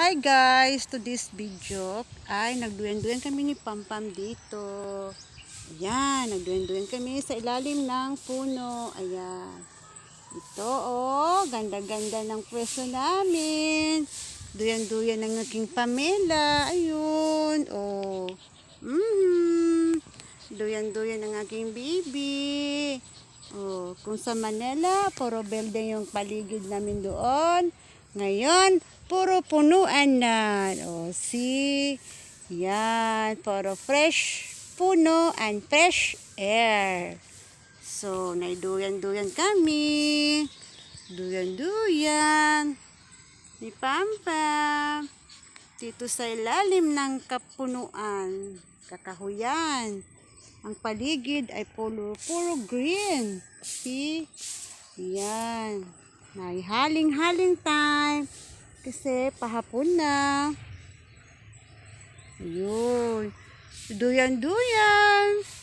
Hi guys! To this video ay nagduyan-duyan kami ni Pampam dito. Ayan, nagduyan-duyan kami sa ilalim ng puno. Ayan. Ito oh, ganda-ganda ng pwesto namin. Duyan-duyan ng aking pamela. Ayun, oh. Mm Duyan-duyan ng aking baby. Oh, kung sa Manila, puro belde yung paligid namin doon. Ngayon, puro punuan na. Oh, see? Yan, puro fresh puno and fresh air. So, naiduyan-duyan kami. Duyan-duyan. Ni Pampa. Dito sa ilalim ng kapunuan. Kakahuyan. Ang paligid ay puro, puro green. See? Yan. May haling-haling time. Kasi pahapon na. Ayun. Duyan-duyan.